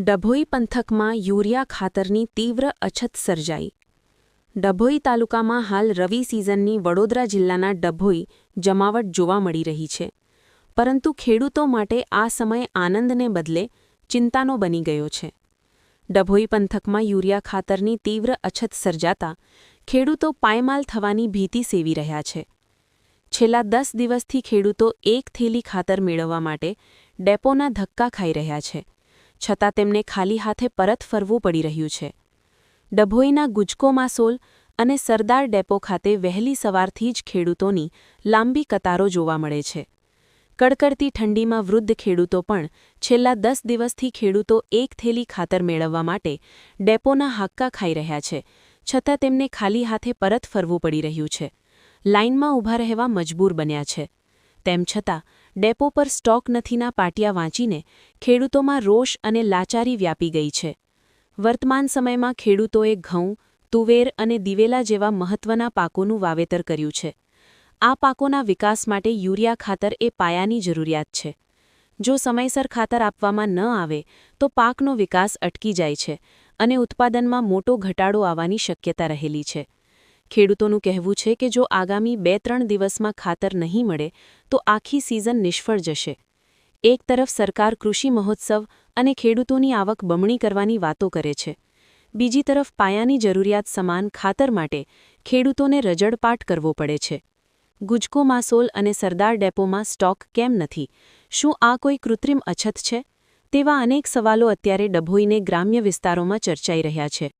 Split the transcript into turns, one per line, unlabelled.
ડભોઈ પંથકમાં યુરિયા ખાતરની તીવ્ર અછત સર્જાઈ. ડભોઈ તાલુકામાં હાલ રવિ સિઝનની વડોદરા જિલ્લાના ડભોઈ જમાવટ જોવા મળી રહી છે. પરંતુ ખેડૂતો માટે આ સમય આનંદને બદલે ચિંતાનો બની ગયો છે. ડભોઈ પંથકમાં યુરિયા ખાતરની તીવ્ર અછત સર્જાતા ખેડૂતો પાયમાલ થવાની ભીતિ સેવી રહ્યા છે. છેલ્લા દસ દિવસથી ખેડૂતો એક થેલી ખાતર મેળવવા માટે ડેપોના ધક્કા ખાઈ રહ્યા છે. છતાં તેમને ખાલી હાથે પરત ફરવું પડી રહ્યું છે. ડભોઈના ગુજકોમાસોલ અને સરદાર ડેપો ખાતે વહેલી સવારથી જ ખેડૂતોની લાંબી કતારો જોવા મળે છે. કડકડતી ઠંડીમાં વૃદ્ધ ખેડૂતો પણ છેલ્લા દસ દિવસથી ખેડૂતો એક થેલી ખાતર મેળવવા માટે ડેપોના હાક્કા ખાઈ રહ્યા છે, છતાં તેમને ખાલી હાથે પરત ફરવું પડી રહ્યું છે. લાઇનમાં ઊભા રહેવા મજબૂર બન્યા છે. તેમ છતાં, ડેપો પર સ્ટોક નથીના પાટિયા વાંચીને ખેડૂતોમાં રોષ અને લાચારી વ્યાપી ગઈ છે. વર્તમાન સમયમાં ખેડૂતોએ ઘઉં, તુવેર અને દિવેલા જેવા મહત્વના પાકોનું વાવેતર કર્યું છે. આ પાકોના વિકાસ માટે યુરિયા ખાતર એ પાયાની જરૂરિયાત છે. જો સમયસર ખાતર આપવામાં ન આવે, તો પાકનો વિકાસ અટકી જાય છે અને ઉત્પાદનમાં મોટો ઘટાડો આવવાની શક્યતા રહેલી છે. ખેડૂતોનું કહેવું છે કે જો આગામી બે ત્રણ દિવસમાં ખાતર નહીં મળે, તો આખી સિઝન નિષ્ફળ જશે. એક તરફ સરકાર કૃષિ મહોત્સવ અને ખેડૂતોની આવક બમણી કરવાની વાતો કરે છે. બીજી તરફ પાયાની જરૂરિયાત સમાન ખાતર માટે ખેડૂતોને રજડપાટ કરવો પડે છે. ગુજકો માસોલ અને સરદાર ડેપોમાં સ્ટોક કેમ નથી? શું આ કોઈ કૃત્રિમ અછત છે? તેવા અનેક સવાલો અત્યારે ડભોઈને ગ્રામ્ય વિસ્તારોમાં ચર્ચાઈ રહ્યા છે.